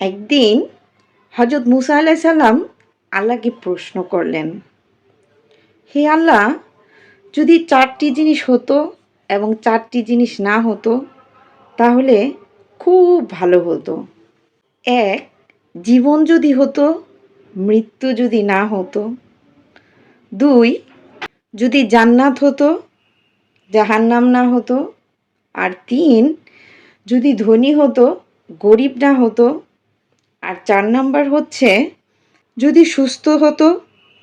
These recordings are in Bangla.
একদিন হজরত মুসা আলাইসাল্লাম আল্লাহকে প্রশ্ন করলেন, হে আল্লাহ, যদি চারটি জিনিস হতো এবং চারটি জিনিস না হতো, তাহলে খুব ভালো হতো। এক, জীবন যদি হতো, মৃত্যু যদি না হতো। দুই, যদি জান্নাত হতো, জাহান্নাম না হতো। আর তিন, যদি ধনী হতো, গরিব না হতো আর চার নাম্বার হচ্ছে, যদি সুস্থ হতো,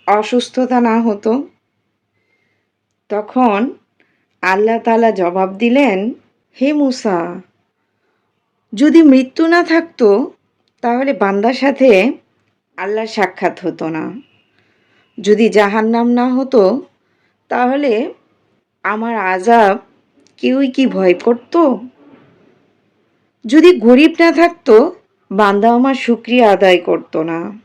অসুস্থতা না হতো, তখন আল্লাহ তালা জবাব দিলেন, হে মুসা, যদি মৃত্যু না থাকতো, তাহলে বান্দার সাথে আল্লাহর সাক্ষাৎ হতো না। যদি জাহান নাম না হতো, তাহলে আমার আজাব কেউই কি ভয় করতো? যদি গরিব না থাকতো বান্দা আমার শুক্রিয়া আদায় করতো না।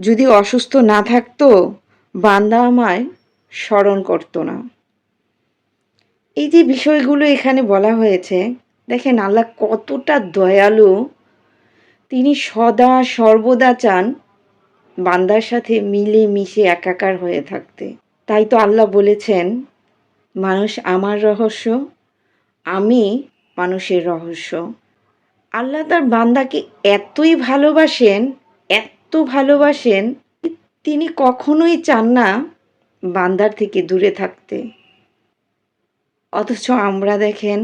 যদি অসুস্থ না থাকতো, বান্দা আমায় স্মরণ করতো না। এই যে বিষয়গুলো এখানে বলা হয়েছে, দেখেন আল্লাহ কতটা দয়ালু। তিনি সদা সর্বদা চান বান্দার সাথে মিলে মিশে একাকার হয়ে থাকতে। তাই তো আল্লাহ বলেছেন, মানুষ আমার রহস্য, আমি মানুষের রহস্য। আল্লাহ তার বান্দাকে এতই ভালোবাসেন, এত ভালোবাসেন তিনি কখনোই চান না বান্দার থেকে দূরে থাকতে। অথচ আমরা দেখেন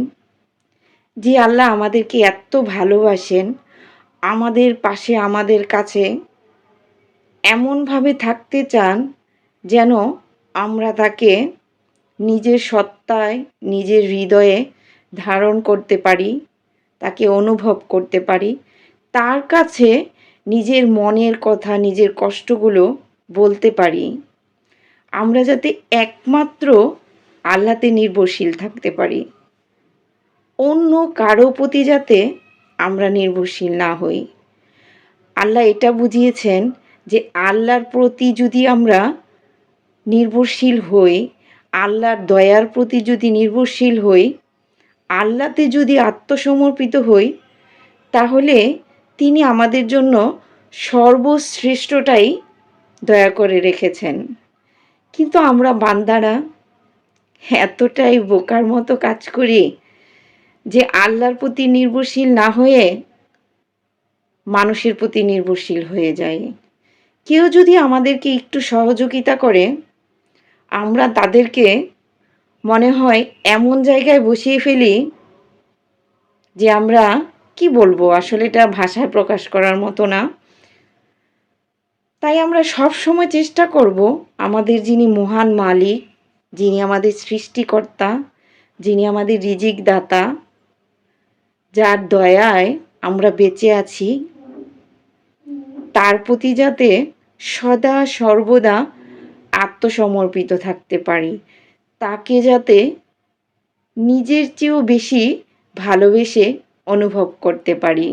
যে আল্লাহ আমাদেরকে এত ভালোবাসেন, আমাদের পাশে, আমাদের কাছে এমনভাবে থাকতে চান যেন আমরা তাকে নিজের সত্তায়, নিজের হৃদয়ে ধারণ করতে পারি। তাকে অনুভব করতে পারি। তার কাছে নিজের মনের কথা, নিজের কষ্টগুলো বলতে পারি। আমরা যাতে একমাত্র আল্লাতে নির্ভরশীল থাকতে পারি। অন্য কারও প্রতি যাতে আমরা নির্ভরশীল না হই। আল্লাহ এটা বুঝিয়েছেন যে আল্লাহর প্রতি যদি আমরা নির্ভরশীল হই, আল্লাহর দয়ার প্রতি যদি নির্ভরশীল হই আল্লাতে যদি আত্মসমর্পিত হই, তাহলে তিনি আমাদের জন্য সর্বশ্রেষ্ঠটাই দয়া করে রেখেছেন। কিন্তু আমরা বান্দারা এতটাই বোকার মতো কাজ করি যে আল্লাহর প্রতি নির্ভরশীল না হয়ে মানুষের প্রতি নির্ভরশীল হয়ে যায় কেউ যদি আমাদেরকে একটু সহযোগিতা করে, আমরা তাদেরকে মনে হয় এমন জায়গায় বসিয়ে ফেলি যে আমরা কি বলব? আসলে এটা ভাষায় প্রকাশ করার মতো না। তাই আমরা সব সময় চেষ্টা করব আমাদের যিনি মহান মালিক, যিনি আমাদের সৃষ্টিকর্তা, যিনি আমাদের রিজিক দাতা যার দয়ায় আমরা বেঁচে আছি, তার প্রতি যাতে সদা সর্বদা আত্মসমর্পিত থাকতে পারি। তাকে যাতে নিজের চেয়েও বেশি ভালোবেসে অনুভব করতে পারি।